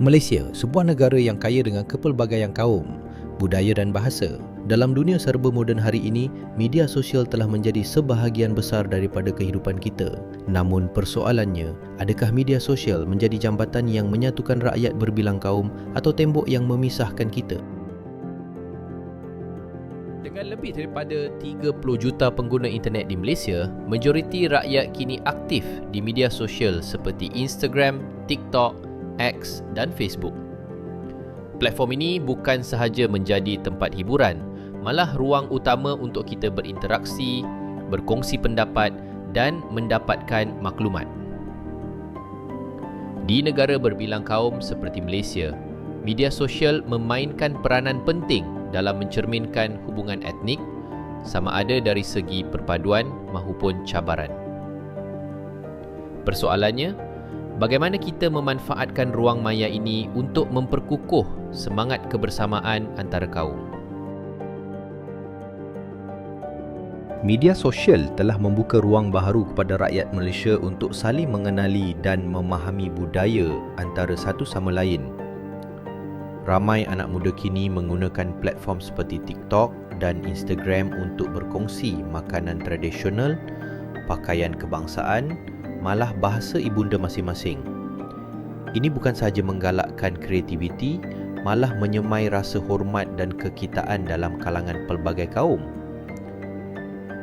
Malaysia, sebuah negara yang kaya dengan kepelbagaian kaum, budaya dan bahasa. Dalam dunia serba moden hari ini, media sosial telah menjadi sebahagian besar daripada kehidupan kita. Namun persoalannya, adakah media sosial menjadi jambatan yang menyatukan rakyat berbilang kaum atau tembok yang memisahkan kita? Dengan lebih daripada 30 juta pengguna internet di Malaysia, majoriti rakyat kini aktif di media sosial seperti Instagram, TikTok, X dan Facebook. Platform ini bukan sahaja menjadi tempat hiburan, malah ruang utama untuk kita berinteraksi, berkongsi pendapat dan mendapatkan maklumat. Di negara berbilang kaum seperti Malaysia, media sosial memainkan peranan penting dalam mencerminkan hubungan etnik sama ada dari segi perpaduan maupun cabaran. Persoalannya, Bagaimana kita memanfaatkan ruang maya ini untuk memperkukuh semangat kebersamaan antara kaum? Media sosial telah membuka ruang baharu kepada rakyat Malaysia untuk saling mengenali dan memahami budaya antara satu sama lain. Ramai anak muda kini menggunakan platform seperti TikTok dan Instagram untuk berkongsi makanan tradisional, pakaian kebangsaan, malah bahasa ibunda masing-masing. Ini bukan sahaja menggalakkan kreativiti, malah menyemai rasa hormat dan kekitaan dalam kalangan pelbagai kaum.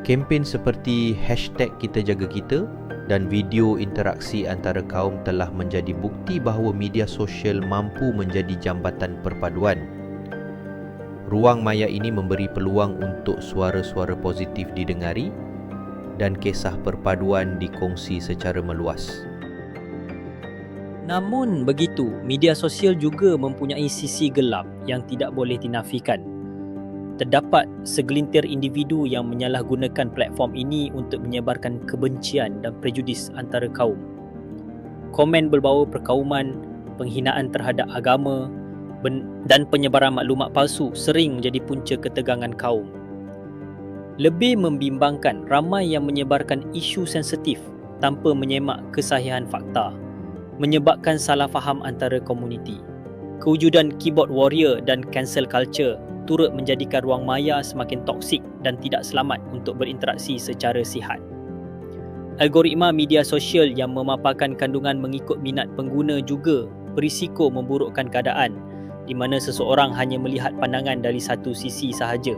Kempen seperti hashtag kita jaga kita dan video interaksi antara kaum telah menjadi bukti bahawa media sosial mampu menjadi jambatan perpaduan. Ruang maya ini memberi peluang untuk suara-suara positif didengari dan kisah perpaduan dikongsi secara meluas. Namun begitu, media sosial juga mempunyai sisi gelap yang tidak boleh dinafikan. Terdapat segelintir individu yang menyalahgunakan platform ini untuk menyebarkan kebencian dan prejudis antara kaum. Komen berbau perkauman, penghinaan terhadap agama dan penyebaran maklumat palsu sering menjadi punca ketegangan kaum lebih membimbangkan ramai yang menyebarkan isu sensitif tanpa menyemak kesahihan fakta menyebabkan salah faham antara komuniti. Kewujudan keyboard warrior dan cancel culture turut menjadikan ruang maya semakin toksik dan tidak selamat untuk berinteraksi secara sihat. Algoritma media sosial yang memaparkan kandungan mengikut minat pengguna juga berisiko memburukkan keadaan di mana seseorang hanya melihat pandangan dari satu sisi sahaja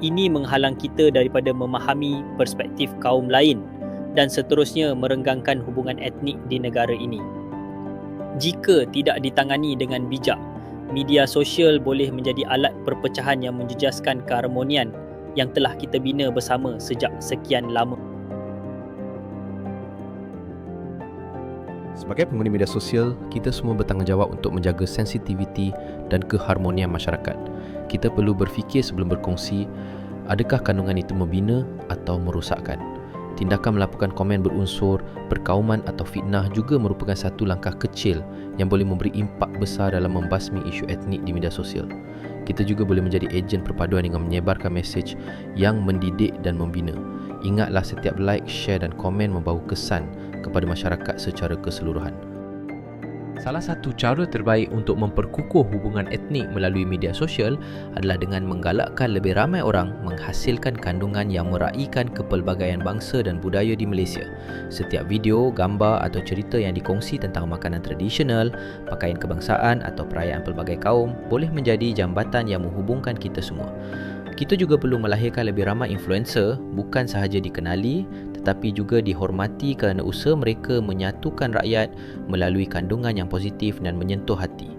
ini menghalang kita daripada memahami perspektif kaum lain dan seterusnya merenggangkan hubungan etnik di negara ini. Jika tidak ditangani dengan bijak, media sosial boleh menjadi alat perpecahan yang menjejaskan keharmonian yang telah kita bina bersama sejak sekian lama. Sebagai pengguna media sosial, kita semua bertanggungjawab untuk menjaga sensitiviti dan keharmonian masyarakat. Kita perlu berfikir sebelum berkongsi adakah kandungan itu membina atau merosakkan. Tindakan melakukan komen berunsur perkauman atau fitnah juga merupakan satu langkah kecil yang boleh memberi impak besar dalam membasmi isu etnik di media sosial. Kita juga boleh menjadi ejen perpaduan dengan menyebarkan mesej yang mendidik dan membina. Ingatlah setiap like, share dan komen membawa kesan kepada masyarakat secara keseluruhan. Salah satu cara terbaik untuk memperkukuh hubungan etnik melalui media sosial adalah dengan menggalakkan lebih ramai orang menghasilkan kandungan yang meraihkan kepelbagaian bangsa dan budaya di Malaysia. Setiap video, gambar atau cerita yang dikongsi tentang makanan tradisional, pakaian kebangsaan atau perayaan pelbagai kaum boleh menjadi jambatan yang menghubungkan kita semua. Kita juga perlu melahirkan lebih ramai influencer bukan sahaja dikenali tetapi juga dihormati kerana usaha mereka menyatukan rakyat melalui kandungan yang positif dan menyentuh hati.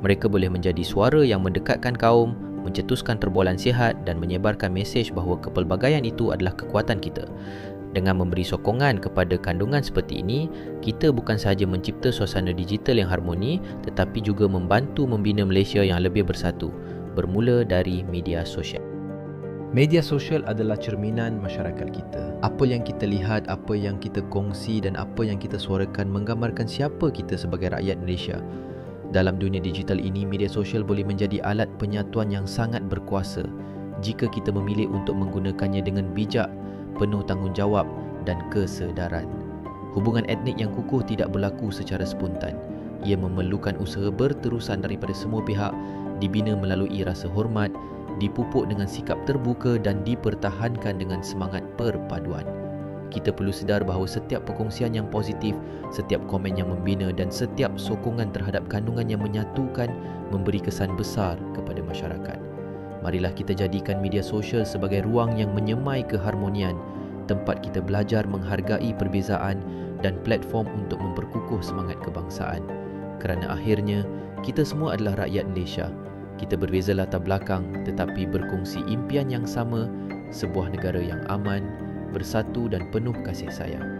Mereka boleh menjadi suara yang mendekatkan kaum, mencetuskan terbualan sihat dan menyebarkan mesej bahawa kepelbagaian itu adalah kekuatan kita. Dengan memberi sokongan kepada kandungan seperti ini, kita bukan sahaja mencipta suasana digital yang harmoni tetapi juga membantu membina Malaysia yang lebih bersatu bermula dari media sosial. Media sosial adalah cerminan masyarakat kita. Apa yang kita lihat, apa yang kita kongsi dan apa yang kita suarakan menggambarkan siapa kita sebagai rakyat Malaysia. Dalam dunia digital ini, media sosial boleh menjadi alat penyatuan yang sangat berkuasa jika kita memilih untuk menggunakannya dengan bijak, penuh tanggungjawab dan kesedaran. Hubungan etnik yang kukuh tidak berlaku secara spontan. Ia memerlukan usaha berterusan daripada semua pihak, dibina melalui rasa hormat, dipupuk dengan sikap terbuka dan dipertahankan dengan semangat perpaduan. Kita perlu sedar bahawa setiap perkongsian yang positif, setiap komen yang membina dan setiap sokongan terhadap kandungan yang menyatukan memberi kesan besar kepada masyarakat. Marilah kita jadikan media sosial sebagai ruang yang menyemai keharmonian, tempat kita belajar menghargai perbezaan dan platform untuk memperkukuh semangat kebangsaan. Kerana akhirnya, kita semua adalah rakyat Malaysia. Kita berbeza latar belakang tetapi berkongsi impian yang sama, sebuah negara yang aman, bersatu dan penuh kasih sayang.